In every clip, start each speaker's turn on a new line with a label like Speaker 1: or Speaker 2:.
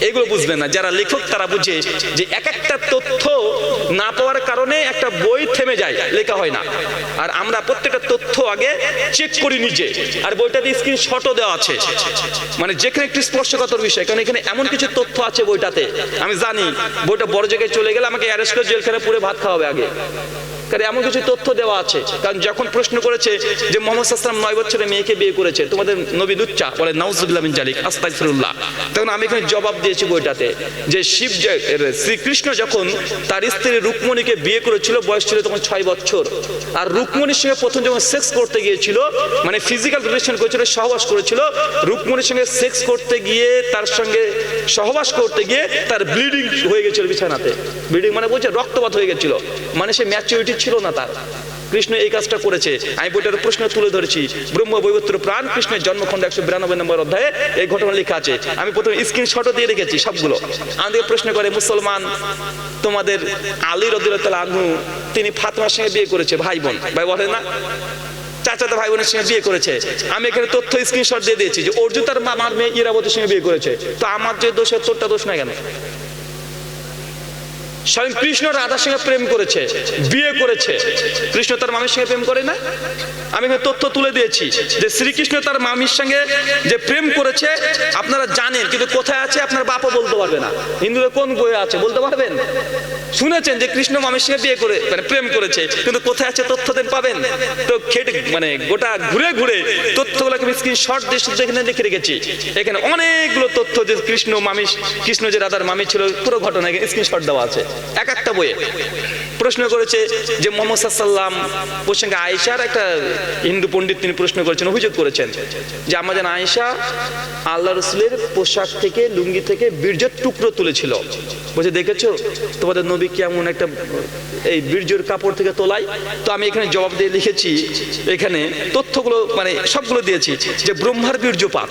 Speaker 1: এগুলো বুঝবে না। যারা লেখক, তারা বুঝে যে এক একটা তথ্য না পাওয়ার কারণে একটা বই থেমে যায়, লেখা হয় না। আর আমরা প্রত্যেকটা তথ্য আগে চেক করি নিজে। আর বইটাতে স্ক্রিন স্ক্রিনশটও দেওয়া আছে। মানে যেখানে একটি স্পর্শকাতর বিষয়, কারণ এখানে এমন কিছু তথ্য আছে বইটাতে। আমি জানি, বইটা বড় জায়গায় চলে গেলে আমাকে অ্যারেস্ট করে জেলখানে পুরে ভাত খাওয়াবে আগে। কারণ এমন কিছু তথ্য দেওয়া আছে। কারণ যখন প্রশ্ন করেছে যে মোহাম্মদ সাল্লাম নয় বছরের মেয়েকে বিয়ে করেছে, তোমাদের নবী দুচ্চা, বলে নাউজুবিল্লাহ মিন জালিক, আস্তাগফিরুল্লাহ। তখন আমি এখানে জবাব দিয়েছি বইটাতে যে শিব শ্রীকৃষ্ণ যখন তার স্ত্রী রুকমণিকে বিয়ে করেছিল, বয়স ছিল তখন ছয় বছর। আর রুকমণির সঙ্গে প্রথম যখন সেক্স করতে গিয়েছিল মানে ফিজিক্যাল রিলেশন করেছিল, সহবাস করেছিল, রুকমণির সঙ্গে সেক্স করতে গিয়ে, তার সঙ্গে সহবাস করতে গিয়ে তার ব্লিডিং হয়ে গেছিল বিছানাতে। ব্লিডিং মানে বলছে রক্তপাত হয়ে গেছিল। মানে সে ম্যাচুরিটি ছিল না তার। কৃষ্ণ এই কাজটা করেছে। আমি বইটার প্রশ্ন তুলে ধরেছি। ব্রহ্ম বৈবত্র প্রাণ, কৃষ্ণের জন্মখণ্ড একশো বিরানব্বই নম্বর অধ্যায়ে এই ঘটনা লেখা আছে। আমি প্রথমে স্ক্রিনশটও দিয়ে রেখেছি সবগুলো। আমাদেরকে প্রশ্ন করে, মুসলমান, তোমাদের আলী রদুল্লাহ আনহু, তিনি ফাতমার সঙ্গে বিয়ে করেছে, ভাই বোন? ভাই বলে না। চাচাতো ভাই বোনের সঙ্গে বিয়ে করেছে। আমি এখানে তথ্য স্ক্রিনশট দিয়ে দিয়েছি যে অর্জুন তার মামার মেয়ে ইরাবতীর সঙ্গে বিয়ে করেছে। তো আমার যে দোষের তোরটা দোষ না কেন? স্বয়ং কৃষ্ণ রাধার সঙ্গে প্রেম করেছে, বিয়ে করেছে। কৃষ্ণ তার মামির সঙ্গে প্রেম করে না আমি তথ্য তুলে দিয়েছি যে শ্রীকৃষ্ণ তার মামির সঙ্গে যে প্রেম করেছে, আপনারা জানেন, কিন্তু কোথায় আছে আপনার বাপও বলতে পারবে না। হিন্দুদের কোন বইয়ে আছে, বলতে পারবেন? শুনেছেন যে কৃষ্ণ মামির সঙ্গে বিয়ে করে মানে প্রেম করেছে, কিন্তু কোথায় আছে তথ্য দেন পাবেন? তো খেটে মানে গোটা ঘুরে ঘুরে তথ্যগুলো আমি স্ক্রিনশট দিয়ে শুধু এখানে লিখে রেখেছি। এখানে অনেকগুলো তথ্য যে কৃষ্ণ মামি কৃষ্ণ যে রাধার মামি ছিল, পুরো ঘটনা এখানে স্ক্রিনশট দেওয়া আছে। এক একটা বইয়ে। প্রশ্ন করেছে যে মোহাম্মদ সাল্লাম প্রসঙ্গে আয়েশার একটা হিন্দু পণ্ডিত তিনি প্রশ্ন করেছেন, অভিযোগ করেছেন যে আমাদের আয়েশা আল্লাহ রসুলের পোশাক থেকে, লুঙ্গি থেকে বীর্যের টুকরো তুলেছিল। বলছে, দেখেছ? তোমাদের নবী কেমন একটা, এই বীর্যের কাপড় থেকে তোলাই, তো আমি এখানে জবাব দিয়ে লিখেছি, এখানে তথ্যগুলো মানে সবগুলো দিয়েছি, যে ব্রহ্মার বীর্যপাত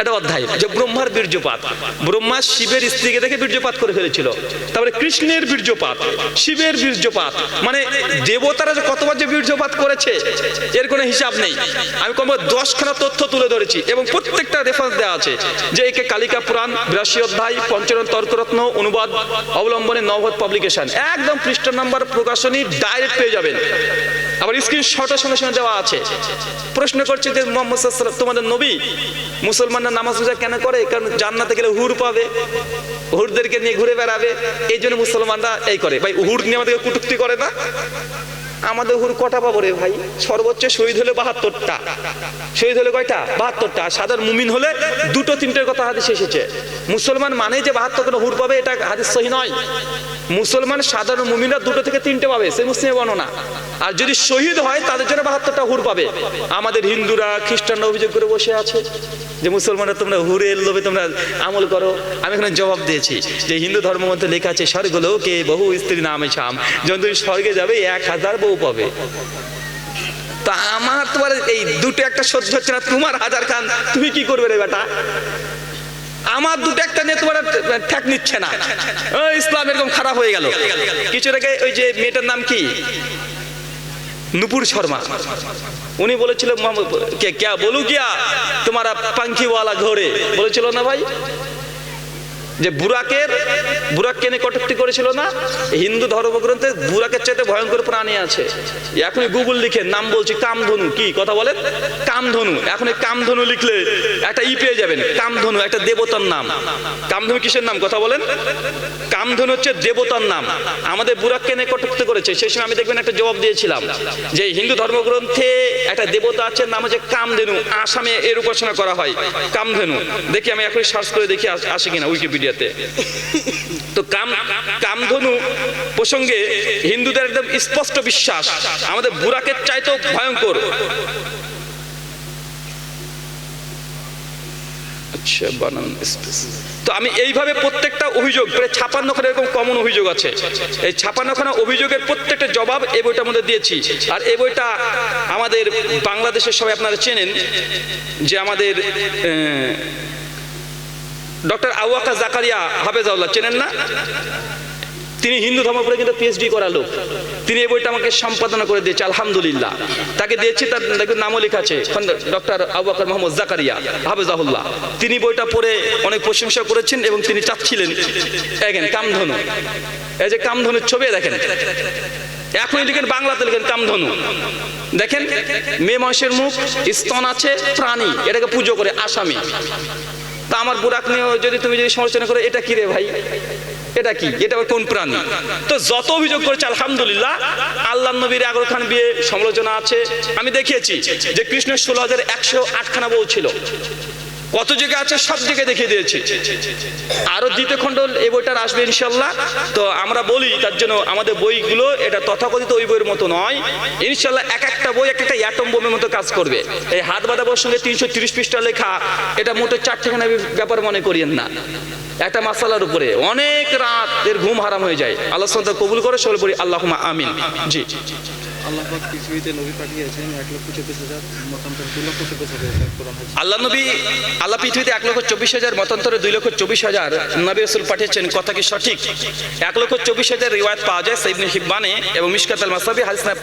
Speaker 1: এটা অধ্যায়, যে ব্রহ্মার বীর্যপাত, ব্রহ্মা শিবের স্ত্রীকে দেখে বীর্যপাত করে ফেলেছিল, তারপরে কৃষ্ণের বীর্যপাত, শিবের বীর্যপাত মানে দেবতারা যে কতবার যে বীর্যপাত করেছে, এর কোনো হিসাব নেই, আমি কম দশখানা তথ্য তুলে ধরেছি, এবং প্রত্যেকটা রেফারেন্স দেওয়া আছে, যে একে কালিকা পুরাণ, বিরাশি অধ্যায়, পঞ্চরণ তর্করত্ন, অনুবাদ, অবলম্বনে নবদ পাবলিকেশন একদম পৃষ্ঠ নাম্বার প্রকাশনী ডাইরেক্ট পেয়ে যাবেন। আবার স্ক্রিনশটের সঙ্গে সঙ্গে দেওয়া আছে। প্রশ্ন করছে যে, মোহাম্মদ তোমাদের নবী মুসলমানরা নামাজ রোজা কেন করে? কারণ জান্নাতে গেলে হুর পাবে, হুরদেরকে নিয়ে ঘুরে বেড়াবে। এই জন্য মুসলমানরা এই করে। ভাই, হুর নিয়ে আমাদেরকে কুটুক্তি করে না? আমাদের হুর কটা পাবো রে ভাই? সর্বোচ্চ শহীদ হলে বাহাত্তরটা। শহীদ হলে কয়টা? বাহাত্তরটা। আর সাধারণ মুমিন হলে দুটো, তিনটের কথা হাদিস এসেছে। মুসলমান মানে যে বাহাত্তর কোনো হুর পাবে, এটা হাদিস সহি নয়। মুসলমান সাধারণ মুমিনরা দুটো থেকে তিনটে পাবে সেই মুসলিমের বর্ণনা আর যদি শহীদ হয়, তাদের জন্য বাহাত্তরটা হুর পাবে। আমাদের হিন্দুরা, খ্রিস্টানরা অভিযোগ করে বসে আছে যে, মুসলমানরা তোমরা হুরের লোভে তোমরা আমল করো। আমি এখানে জবাব দিয়েছি যে, হিন্দু ধর্ম মধ্যে লেখা আছে, স্বর্গলোকে বহু স্ত্রী নামে ছাম যখন তুমি স্বর্গে যাবে, এক হাজার বউ পাবে। তা আমার তোমার এই দুটো একটা সহ্য হচ্ছে না। তোমার হাজার খান, তুমি কি করবে রে বেটা? আমার দুটো একটা নিয়ে ঠেক নিচ্ছে না। ইসলাম এরকম খারাপ হয়ে গেল। কিছু রেখে ওই যে মেয়েটার নাম কি? নুপুর শর্মা। উনি বলেছিল কে কে বলু গিয়া তোমারা পাঙ্খিওয়ালা ঘরে। বলেছিল না ভাই? যে বুরাকের বুরাক কেনে কটুক্তি করেছিল না? হিন্দু ধর্মগ্রন্থে বুরাকের চাইতে ভয়ঙ্কর প্রাণী আছে। এখন গুগল লিখে নাম বলছি কামধনু। কি কথা বলেন? কামধনু। এখন এই কামধনু লিখলে একটা ই পেয়ে যাবেন, কামধনু, একটা দেবতার নাম। কামধনু কিসের নাম? কথা বলেন। কামধনু হচ্ছে দেবতার নাম। আমাদের বুরাক কেনে কটুক্তি করেছে। সেই সময় আমি দেখবেন একটা জবাব দিয়েছিলাম, যে হিন্দু ধর্মগ্রন্থে একটা দেবতা আছে, নাম হচ্ছে কামধেনু। আসামে এর উপাসনা করা হয়, কামধেনু। দেখি আমি এখন সার্চ করে দেখি আস- কিনা উইকিপিডিয়াতে তো কাম কামধনু প্রসঙ্গে হিন্দুদের একদম স্পষ্ট বিশ্বাস। আমাদের বুরাকের চাইতেও ভয়ঙ্কর। আচ্ছা বানান তো আমি এইভাবে প্রত্যেকটা অভিযোগ, প্রায় ছাপান্নখানা এরকম কমন অভিযোগ আছে। এই ছাপান্নখানা অভিযোগের প্রত্যেকটা জবাব এই বইটার মধ্যে দিয়েছি। আর এই বইটা আমাদের বাংলাদেশের সবাই আপনারা চেনেন যে আমাদের ডক্টর আওয়াকা জাকারিয়া হাফেজাউল্লাহ, চেনেন না? তিনি হিন্দু ধর্ম পড়ে কিন্তু পিএইচডি করা লোক। তিনি এই বইটা আমাকে সম্পাদনা করে দিয়েছে, আলহামদুলিল্লাহ। তাকে দিয়েছি, তার দেখবেন নামও লেখা আছে ডক্টর আবু বকর মোহাম্মদ জাকারিয়া হাফেজাহুল্লাহ। তিনি বইটা পড়ে অনেক প্রশংসা করেছেন এবং তিনি চাচ্ছিলেন। দেখেন, কামধনু। এই যে কামধনুর ছবি দেখেন। এখনই লিখেন বাংলাতে লিখেন কামধনু। দেখেন মেয়ে মানুষের মুখ, স্তন আছে, প্রাণী, এটাকে পুজো করে, আসামি। তা আমার বুড়াক নিয়ে যদি তুমি যদি সমালোচনা করো, এটা কি রে ভাই? এটা কি? এটা কোন প্রাণী? তো যত অভিযোগ করেছে, আলহামদুলিল্লাহ আল্লাহ নবীর আগর খান বিয়ে সমালোচনা আছে। আমি দেখিয়েছি যে কৃষ্ণের ষোলো হাজার একশো আটখানা বউ ছিল। কত জায়গায় আছে? সব জায়গায় দেখিয়ে দিয়েছি। আরও দ্বিতীয় খণ্ড এই বইটার আসবে ইনশাল্লাহ। তো আমরা বলি তার জন্য আমাদের বইগুলো এটা তথাকথিত ওই বইয়ের মতো নয়। ইনশাল্লাহ এক একটা বই এক একটা অ্যাটম বোমের মতো কাজ করবে। এই হাত বাঁধা বইয়ের সঙ্গে তিনশো তিরিশ পৃষ্ঠা লেখা, এটা মোটে চারটেখানা ব্যাপার মনে করিয়েন না। একটা মাসালার উপরে অনেক রাত এর ঘুম হারাম হয়ে যায়। আল্লাহ কবুল করে সকলে বলি আল্লাহ আমিন। জি।
Speaker 2: আল্লাহ পৃথিবীতে এক লক্ষ চব্বিশ হাজার
Speaker 1: দুই লক্ষ চব্বিশ হাজার নবী পাঠিয়েছেন। কথা কি সঠিক? এক লক্ষ চব্বিশ হাজার পাওয়া যায় এবং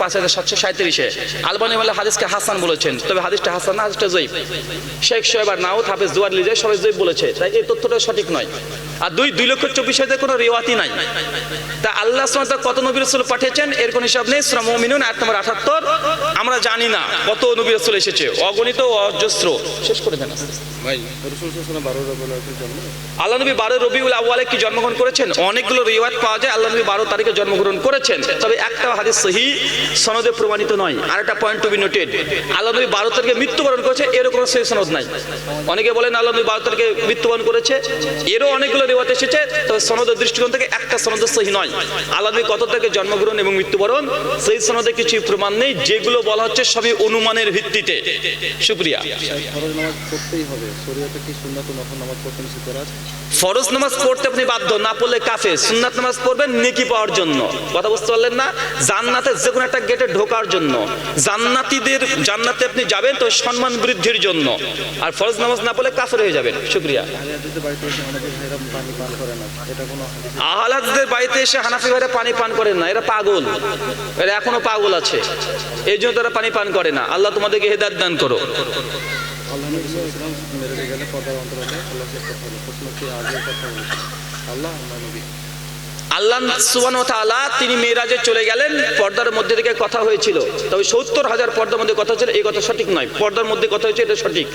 Speaker 1: পাঁচ হাজার সাতশো আলবানি হাসান বলেছেন, তবে হাদিসটা হাসান না, হাদিসটা জয়ীব শেখ সোহেবার নাউত হাফেজ জুয়ার লিজে সবাই জয়ীব বলেছে, তাই এই তথ্যটা সঠিক নয়। আর দুই দুই লক্ষ চব্বিশ হাজার কোনো রেওয়াতি নাই। তা আল্লাহ সুবহানাহু কত নবী রসুল পাঠিয়েছেন? এর কোনো হিসাব নেই। শ্রম মিনুন আয়াত নম্বর আঠাত্তর আমরা জানি না কত নবী রসুল এসেছে। অগণিত ও অজস্র। শেষ করে দেন আল্লাহ নবী বারো রবিউল আউয়ালে কি জন্মগ্রহণ করেছেন? অনেকগুলো রিওয়াত পাওয়া যায়। আল্লাহ নবী বারো তারিখে জন্মগ্রহণ করেছেন। তবে একটা হাদিস সহি সনদে প্রমাণিত নয়। আর একটা পয়েন্ট টু বি নোটেড আল্লাহ নবী বারো তারিখে মৃত্যুবরণ করেছে। এরও কোনো সহি সনদ নাই। অনেকে বলেন আল্লাহ নবী বারো তারিখে মৃত্যুবরণ করেছে। এরও অনেকগুলো রিওয়াত এসেছে, তবে সনদের দৃষ্টিকোণ থেকে একটা সনদ সহি নয়। নবী কত তারিখে জন্মগ্রহণ এবং মৃত্যুবরণ, সেই সনদে কিছুই প্রমাণ নেই, যেগুলো বলা হচ্ছে সবই অনুমানের ভিত্তিতে। শুক্রিয়া
Speaker 2: ফরজ নামাজ পড়তে
Speaker 1: আপনি বাধ্য, না পড়লে কাফে সুন্নাত নামাজ পড়বেন, নেকি পাওয়ার জন্য। কথা বুঝতে পারলেন না? জান্নাতে যে কোনো একটা গেটে ঢোকার জন্য। জান্নাতীদের, জান্নাতে আপনি যাবেন, তো সম্মান বৃদ্ধির জন্য। আর ফরজ নামাজ না পড়লে কাফের হয়ে যাবেন। শুক্রিয়া আহলাদদের বাড়িতে এসে হানাফি ভাইরা পানি পান করেন না এরা পাগল। এরা এখনও পাগল আছে। এই জন্য তারা পানি পান করে না। আল্লাহ তোমাদেরকে হেদায়ত দান করো।
Speaker 2: আল্লাহ
Speaker 1: সুবান তিনি মেয়েরাজে চলে গেলেন। পর্দার মধ্যে থেকে কথা হয়েছিল। তবে সত্তর হাজার পর্দার মধ্যে কথা হয়েছিল। এই কথা সঠিক নয়। পর্দার মধ্যে কথা হয়েছে এটা সঠিক।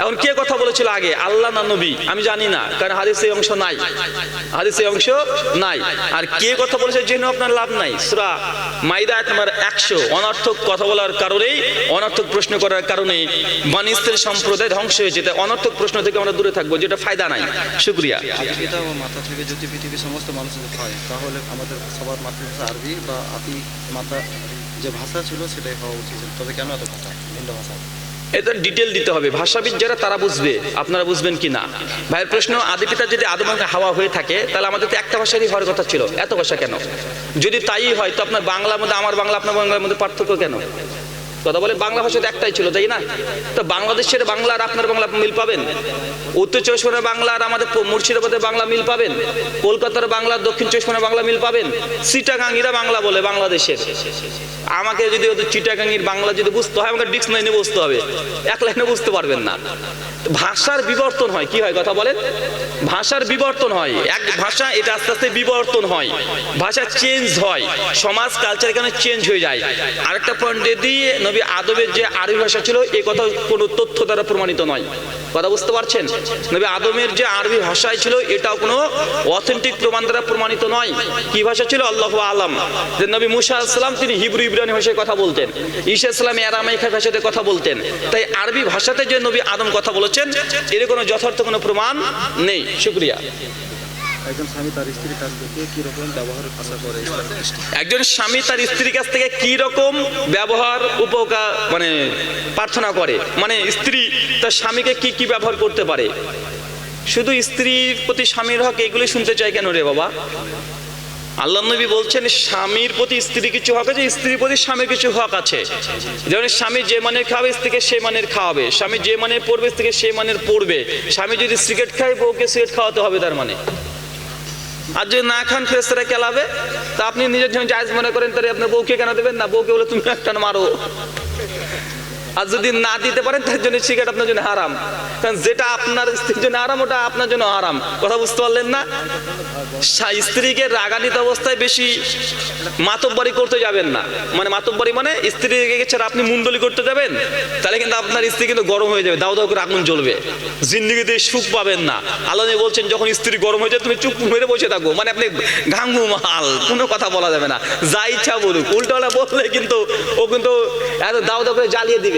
Speaker 1: এখন কে কথা বলেছিল আগে? আল্লাহ না নবী? আমি জানি না, কারণ হাদিসে অংশ নাই। হাদিসে অংশ নাই। আর কে কথা বলেছে জেনে আপনার লাভ নাই। সুরা মাইদা তোমার একশো। অনর্থক কথা বলার কারণেই, অনর্থক প্রশ্ন করার কারণে বানিস্তের সম্প্রদায় ধ্বংস হয়েছে তাই অনর্থক প্রশ্ন থেকে আমরা দূরে থাকব, যেটা ফায়দা নাই। শুক্রিয়া।
Speaker 2: পিতা ও থেকে যদি পৃথিবীর সমস্ত মানুষের হয়, তাহলে আমাদের সবার মাতৃভাষা আরবি বা আদি মাতা যে ভাষা ছিল, সেটাই হওয়া উচিত। তবে কেন এত ভাষা ভিন্ন ভাষা।
Speaker 1: এটা ডিটেল দিতে হবে। ভাষাবিদ যারা, তারা বুঝবে, আপনারা বুঝবেন কি না? ভাইয়ের প্রশ্ন আদি পিতা যদি আদম হাওয়া হয়ে থাকে, তাহলে আমাদের তো একটা ভাষারই হওয়ার কথা ছিল। এত ভাষা কেন? যদি তাই হয়, তো আপনার বাংলার মধ্যে, আমার বাংলা, আপনার বাংলার মধ্যে পার্থক্য কেন? কথা বলে বাংলা ভাষা তো একটাই ছিল, তাই না? তো বাংলাদেশের বাংলা আর আপনার বাংলা মিল পাবেন? উত্তর চব্বিশ পরগনার বাংলা আর আমাদের মুর্শিদাবাদের বাংলা মিল পাবেন? কলকাতার বাংলা, দক্ষিণ চব্বিশ পরগনার বাংলা মিল পাবেন? চিটাগাঙ্গিরা বাংলা বলে বাংলাদেশের। আমাকে যদি ওদের চিটাগাঙ্গির বাংলা যদি বুঝতে হয়, আমাকে ডিকশনারি বুঝতে হবে। এক লাইনে বুঝতে পারবেন না। ভাষার বিবর্তন হয়, কি হয় কথা বলেন? ভাষার বিবর্তন হয়। এক ভাষা, এটা আস্তে আস্তে বিবর্তন হয়। ভাষা চেঞ্জ হয়। সমাজ কালচার এখানে চেঞ্জ হয়ে যায়? আরেকটা পয়েন্ট দিয়ে নবী আদবের যে আরবি ভাষা ছিল এই কথা কোনো তথ্য দ্বারা প্রমাণিত নয়। কথা বুঝতে পারছেন? নবী আদমের যে আরবি ভাষায় ছিল, এটাও কোনো অথেন্টিক প্রমাণ দ্বারা প্রমাণিত নয়। কি ভাষা ছিল? আল্লাহ আলাম। যে নবী মুসা আসসালাম তিনি হিব্রু ইব্রানি ভাষায় কথা বলতেন। ঈশা ইসলাম আরামাইকা ভাষাতে কথা বলতেন। তাই আরবি ভাষাতে যে নবী আদম কথা বলেছেন, এর কোনো যথার্থ কোনো প্রমাণ নেই। শুক্রিয়া।
Speaker 2: একজন স্বামী তার স্ত্রীর কাছ থেকে কি রকম
Speaker 1: ব্যবহার উপকার মানে প্রার্থনা করে? মানে স্ত্রী তার স্বামীকে কি কি ব্যবহার করতে পারে? শুধু স্ত্রীর প্রতি স্বামীর হক, এগুলি শুনতে চাই কেন রে বাবা? আল্লাহ নবী বলছেন, স্বামীর প্রতি স্ত্রী কিছু হক আছে, স্ত্রীর প্রতি স্বামীর কিছু হক আছে। যেমন স্বামী যে মানের খাবে, স্ত্রীকে সে মানের খাওয়াবে। স্বামী যে মানের পড়বে, স্ত্রীকে সে মানের পড়বে। স্বামী যদি সিগারেট খায়, বউকে সিগারেট খাওয়াতে হবে তার মানে। আর যদি না খান ফেরেস্তারা কেলাবে? তা আপনি নিজের জন্য জায়জ মনে করেন, তাহলে আপনার বউকে কেন দেবেন না? বউকে বলে, তুমি একটা মারো। আর যদি না দিতে পারেন, তার জন্য সিগারেট আপনার জন্য হারাম। কারণ যেটা আপনার স্ত্রীর জন্য হারাম, ওটা আপনার জন্য হারাম। কথা বুঝতে পারলেন না? স্ত্রীকে রাগানিত অবস্থায় বেশি মাতব্বরি করতে যাবেন না। মানে মাতব্বরি মানে স্ত্রীকে ছাড়া আপনি মুন্ডলি করতে যাবেন, তাহলে কিন্তু আপনার স্ত্রী কিন্তু গরম হয়ে যাবে, দাও দাও করে আগুন জ্বলবে। জিন্দিগিতে সুখ পাবেন না। আল্লাহ বলছেন, যখন স্ত্রী গরম হয়ে যায়, তুমি চুপ মেরে বসে থাকো। মানে আপনি ঘাঙ্গু মাল, কোনো কথা বলা যাবে না। যা ইচ্ছা বলুক। উল্টোটা বললে কিন্তু ও কিন্তু এত দাও দাও করে জ্বালিয়ে দিবে।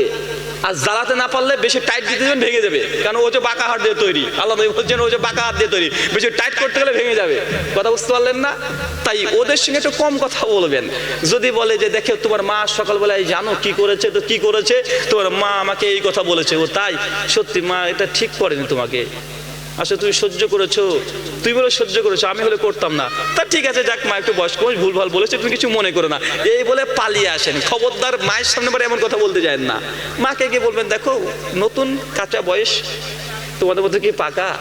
Speaker 1: আর জ্বালাতে না পারলে বেশি টাইট দিতে দেবেন, ভেঙে যাবে। কারণ ও যে বাঁকা হাত দিয়ে তৈরি। আল্লাহ বলছেন, ও যে বাঁকা হাত দিয়ে তৈরি। বেশি টাইট করতে গেলে ভেঙে যাবে। কথা বুঝতে পারলেন না? তাই ওদের সঙ্গে একটু কম কথা বলবেন। যদি বলে যে, দেখে, তোমার মা সকালবেলায় জানো কি করেছে? তো কি করেছে? তোমার মা আমাকে এই কথা বলেছে। ও তাই। সত্যি, মা এটা ঠিক করেনি তোমাকে। আসলে তুমি সহ্য করেছ। তুই বলে সহ্য করেছ আমি হলে করতাম না। তা ঠিক আছে যাক মা একটু বয়স্ক মানুষ, ভুলভাল বলেছে তুমি কিছু মনে করো না। এই বলে পালিয়ে আসেন। খবরদার মায়ের সামনে বারে এমন কথা বলতে যায় না। মাকে গিয়ে বলবেন দেখো নতুন কাঁচা বয়স তোমাদের মধ্যে কি পাকা?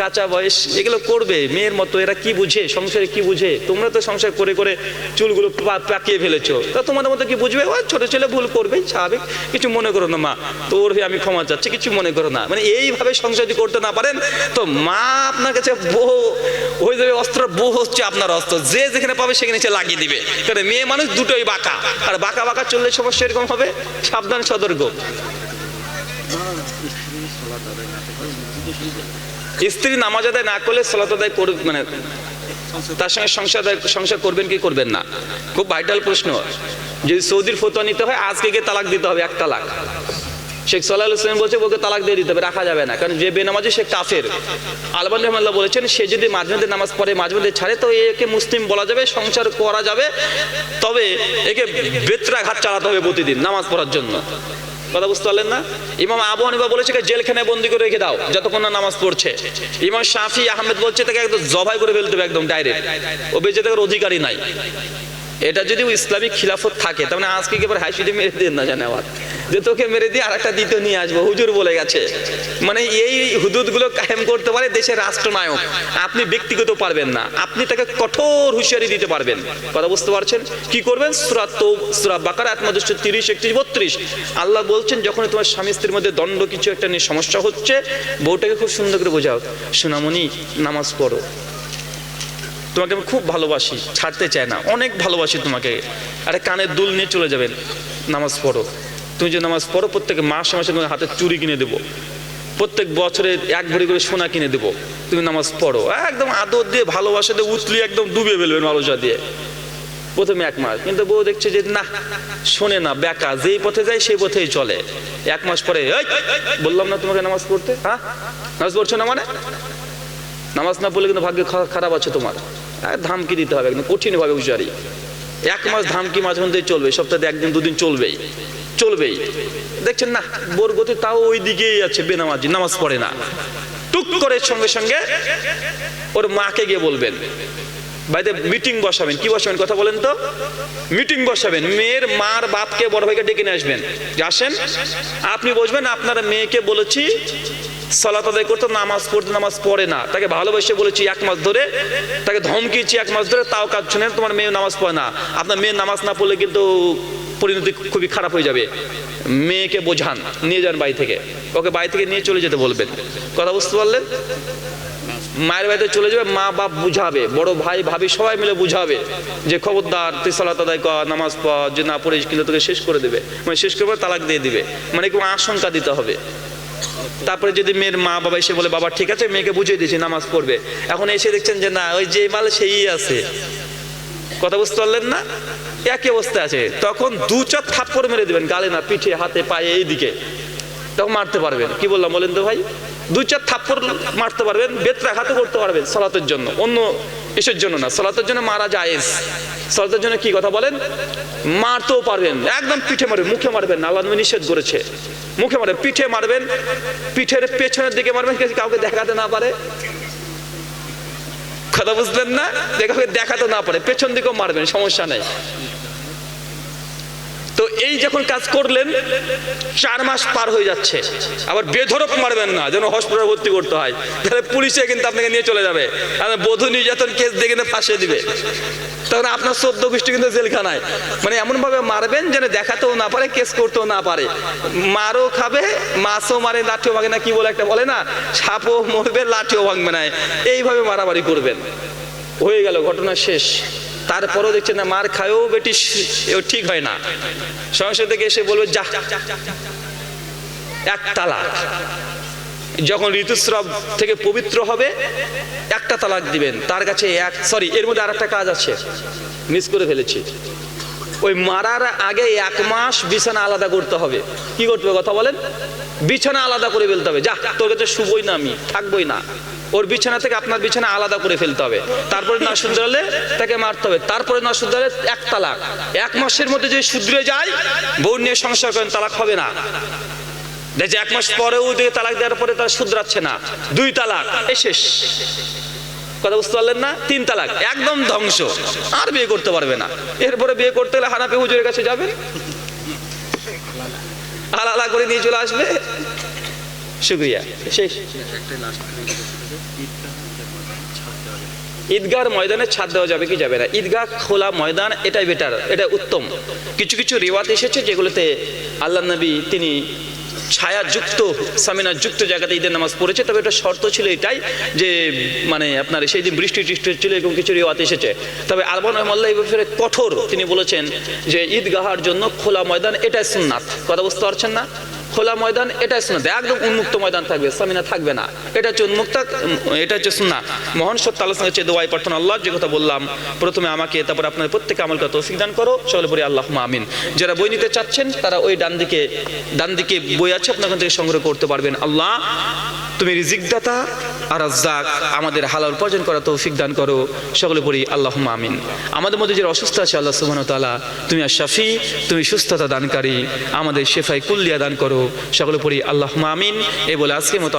Speaker 1: কাঁচা বয়স, এগুলো করবে, মেয়ের মতো, এরা কি বুঝে, সংসারে কি বুঝে? তোমরা তো সংসার করে করে চুলগুলো পাকিয়ে ফেলেছো। তা তোমাদের মতো কি বুঝবে? ও, ছোট ছেলে ভুল করবে, স্বাভাবিক। কিছু মনে করো না, মা। তোর হয়ে আমি ক্ষমা চাচ্ছি, কিছু মনে করো না। মানে এইভাবে সংসার যদি করতে না পারেন, তো মা আপনার কাছে বহু হয়ে যাবে অস্ত্র বউ হচ্ছে আপনার অস্ত্র। যে যেখানে পাবে, সেখানে সে লাগিয়ে দিবে। কারণ মেয়ে মানুষ দুটোই বাঁকা। আর বাঁকা বাঁকা চললে সমস্যা এরকম হবে? সাবধান, সতর্ক। স্ত্রী নামাজ আদায় না করলে সলাত আদায় করবে মানে তার সঙ্গে সংসার সংসার করবেন কি করবেন না? খুব ভাইটাল প্রশ্ন। যদি সৌদির ফতোয়া নিতে হয়, আজকে গিয়ে তালাক দিতে হবে, এক তালাক। শেখ সাল্লাহ ইসলাম বলছে ওকে তালাক দিয়ে দিতে হবে, রাখা যাবে না। কারণ যে বেনামাজি, সে কাফের। আলবান রহমাল্লাহ বলেছেন, সে যদি মাঝে মধ্যে নামাজ পড়ে, মাঝে মধ্যে ছাড়ে, তো একে মুসলিম বলা যাবে, সংসার করা যাবে, তবে একে বেত্রাঘাত চালাতে হবে প্রতিদিন নামাজ পড়ার জন্য। কথা বুঝতে পারলেন না? ইমাম আবু হানিফা বলেছে যে জেলখানায় বন্দি করে রেখে দাও, যতক্ষণ না নামাজ পড়ছে। ইমাম শাফি আহমেদ বলছে তাকে একদম জবাই করে ফেলতে হবে একদম ডাইরেক্ট ও বেঁচে থাকার অধিকারই নাই। এটা যদি ইসলামিক খিলাফত থাকে তাহলে আজকে কি এবার হাসিটি মেরে দিয়ে না জানে আবার যে তোকে মেরে দিয়ে আর একটা দ্বিতীয় নিয়ে আসব, হুজুর বলে গেছে। মানে এই হুদুদগুলো কায়েম করতে পারে দেশের রাষ্ট্রনায়ক। আপনি ব্যক্তিগত পারবেন না, আপনি তাকে কঠোর হুঁশিয়ারি দিতে পারবেন। কথা বুঝতে পারছেন? কি করবেন? সুরা তো সুরা বাকার আত্মদৃশ্য তিরিশ, একত্রিশ, বত্রিশ। আল্লাহ বলছেন যখন তোমার স্বামী স্ত্রীর মধ্যে দণ্ড কিছু একটা নিয়ে সমস্যা হচ্ছে, বউটাকে খুব সুন্দর করে বোঝাও। সোনামণি, নামাজ পড়ো। তোমাকে আমি খুব ভালোবাসি ছাড়তে চায় না অনেক ভালোবাসি তোমাকে। আরে কানের দুল নিয়ে চলে যাবেন নামাজ পড়ো। তুমি যে নামাজ পড়ো প্রত্যেকে মাসে মাসে তোমার হাতে চুরি কিনে দেবো। প্রত্যেক বছরে এক ভরি করে সোনা কিনে দেবো। তুমি নামাজ পড়ো একদম আদর দিয়ে ভালোবাসা দিয়ে উতলি একদম ডুবিয়ে ফেলবেন ভালোবাসা দিয়ে। প্রথমে এক মাস কিন্তু বউ দেখছে যে না শোনে না বেকা যেই পথে যায় সেই পথেই চলে। এক মাস পরে "এই, বললাম না তোমাকে নামাজ পড়তে? হ্যাঁ নামাজ পড়ছো না মানে? নামাজ না পড়লে কিন্তু ভাগ্য খারাপ আছে তোমার। আর ধামকি দিতে হবে একদম কঠিন ভাবে হুঁশিয়ারি। এক মাস ধামকি মাঝে মধ্যে চলবে সপ্তাহে একদিন দুদিন চলবেই। চলবেই। দেখছেন না, বোর গতি তাও ওই দিকেই আছে বেনামাজি, নামাজ পড়ে না। টুক করে সঙ্গে সঙ্গে ওর মাকে গিয়ে বলবেন বাড়িতে মিটিং বসাবেন। কি বসাবেন কথা বলেন তো? মিটিং বসাবেন। মেয়ের মার বাপকে, বড় ভাইকে ডেকে নিয়ে আসবেন। আসেন, আপনি বসবেন, আপনার মেয়েকে বলেছি সালাত আদায় করতে, নামাজ পড়তো, নামাজ পড়ে না। তাকে ভালোবেসে বলেছি এক মাস ধরে, তাকে ধমকিয়েছি এক মাস ধরে, তাও কাজ শুনে তোমার মেয়ে নামাজ পড়ে না। আপনার মেয়ে নামাজ না পড়লে কিন্তু পরিণতি খুবই খারাপ হয়ে যাবে। মেয়েকে বোঝান, নিয়ে যান বাড়ি থেকে। ওকে বাড়ি থেকে নিয়ে চলে যেতে বলবেন। কথা বুঝতে পারলেন? মায়ের বাড়িতে চলে যাবে, মা বাপ বুঝাবে, বড় ভাই, ভাবি সবাই মিলে বুঝাবে যে খবরদার, তুই সালাত আদায় কর, নামাজ পড় যে না পড়িস কিন্তু তোকে শেষ করে দেবে। মানে শেষ করে তালাক দিয়ে দিবে। মানে কোনো আশঙ্কা দিতে হবে। তারপরে যদি মেয়ের মা বাবা এসে বলে, বাবা, ঠিক আছে, মেয়েকে বুঝিয়ে দিয়েছি, নামাজ পড়বে। এখন এসে দেখছেন যে, না, ওই যে মাল সেই আছে। কথা বুঝতে পারলেন না? একই অবস্থা আছে। তখন দু চার থাপ্পড় মেরে দেবেন, গালে না, পিঠে, হাতে, পায়ে, এইদিকে। তখন মারতে পারবেন। কি বললাম বলেন তো ভাই? দু চার থাপ্পড় মারতে পারবেন বেত্রাঘাতও করতে পারবেন সলাতের জন্য। অন্য এসের জন্য না। সলাতের জন্য মারা জায়েজ। সলাতের জন্য কি কথা বলেন? মারতেও পারবেন। একদম পিঠে মারবেন, মুখে মারবেন আল্লাহ নিষেধ করেছে। মুখে মারবেন, পিঠে মারবেন, পিঠের পেছনের দিকে মারবেন কাউকে দেখাতে না পারে। কথা বুঝলেন না? কাউকে দেখাতে না পারে, পেছন দিকেও মারবেন, সমস্যা নেই। তো এই যখন কাজ করলেন, চার মাস পার হয়ে যাচ্ছে। আবার বেধরক মারবেন না, যেন হসপিটালে ভর্তি করতে হয়। তাহলে পুলিশে কিন্তু আপনাকে নিয়ে চলে যাবে। আর বধূ নির্যাতন কেস দিয়ে কিন্তু ফাঁসিয়ে দিবে। তখন আপনার চোদ্দ গোষ্ঠী কিন্তু জেলখানায়। মানে এমনভাবে মারবেন যেন দেখাতেও না পারে কেস করতেও না পারে। মারও খাবে, মাছও মারে, লাঠিও ভাঙে না, কি বলে একটা বলে না? সাপও মরবে, লাঠিও ভাঙবে না। এইভাবে মারামারি করবেন। হয়ে গেল, ঘটনা শেষ। তারপরেও দেখছেন না, মার খায়ও বেটি ঠিক হয় না। সংসার থেকে এসে বলবে, যা। এক তালাক। যখন ঋতুস্রাব থেকে পবিত্র হবে, একটা তালাক দিবেন। তার কাছে এক সরি এর মধ্যে আর একটা কাজ আছে। মিস করে ফেলেছি। ওই মারার আগে এক মাস বিছানা আলাদা করতে হবে। কি করতে হবে, কথা বলেন? বিছানা আলাদা করে ফেলতে হবে। যা, তোর কাছে শুবই না আমি, থাকবই না। ওর বিছানা থেকে আপনার বিছানা আলাদা করে ফেলতে হবে। তারপরে না শুধরালে তাকে মারতে হবে। তারপরে না শুধরালে এক তালাক। এক মাসের মধ্যে যদি শুধরে যায়, বউ নিয়ে সংসার করেন, তালাক হবে না। দেখছে এক মাস পরেও দিকে তালাক দেওয়ার পরে তারা শুধরাচ্ছে না। দুই তালাক, এই শেষ। কথা বুঝতে পারলেন না? তিন তালাক, একদম ধ্বংস। আর বিয়ে করতে পারবে না। এরপরে বিয়ে করতে গেলে হানাপি হুজুরের কাছে যাবে আলাদা করে নিয়ে চলে আসবে? শুক্রিয়া। শেষ। ঈদগার ময়দানে ছাদ দেওয়া যাবে কি যাবে না? ঈদগাহ খোলা ময়দান, এটাই বেটার এটা উত্তম। কিছু কিছু রেওয়াত এসেছে যেগুলোতে আল্লাহ নবী তিনি ছায়াযুক্ত সামিনা যুক্ত জায়গাতে ঈদের নামাজ পড়েছে। তবে এটা শর্ত ছিল এটাই যে মানে আপনার সেই দিন বৃষ্টি টিষ্টি ছিল এরকম কিছু রেওয়াত এসেছে। তবে আলবান রহমাল্লাহ এই ব্যাপারে কঠোর তিনি বলেছেন যে, ঈদগাহার জন্য খোলা ময়দান এটাই সুন্নাত। কথা বুঝতে পারছেন না? খোলা ময়দান এটাই সুন্নাত। একদম উন্মুক্ত ময়দান থাকবে, সামিনা থাকবে না। এটা হচ্ছে উন্মুক্ত, এটা হচ্ছে সুন্না মহান সত্য আল্লাহ সঙ্গে দোয়াই প্রার্থনা, আল্লাহ যে কথা বললাম, প্রথমে আমাকে, তারপর আপনার প্রত্যেকে আমল করা তৌফিক দান করো, সকলে পড়ি আল্লাহ আমিন। যারা বই নিতে চাচ্ছেন, তারা ওই ডান দিকে ডান দিকে বই আছে, আপনার থেকে সংগ্রহ করতে পারবেন। আল্লাহ, তুমি রিজিক দাতা আর রাজ্জাক আমাদের হালাল উপার্জন করা তৌফিক দান করো, সকলে পড়ি আল্লাহ আমিন। আমাদের মধ্যে যারা অসুস্থ আছে, আল্লাহ সুবহানাহু ওয়া তাআলা, তুমি আর শাফি, তুমি সুস্থতা দানকারী, আমাদের শেফাই কুল্লিয়া দান করো সকলে পড়ি আল্লাহ আমিন। এই বলে আজকে মতো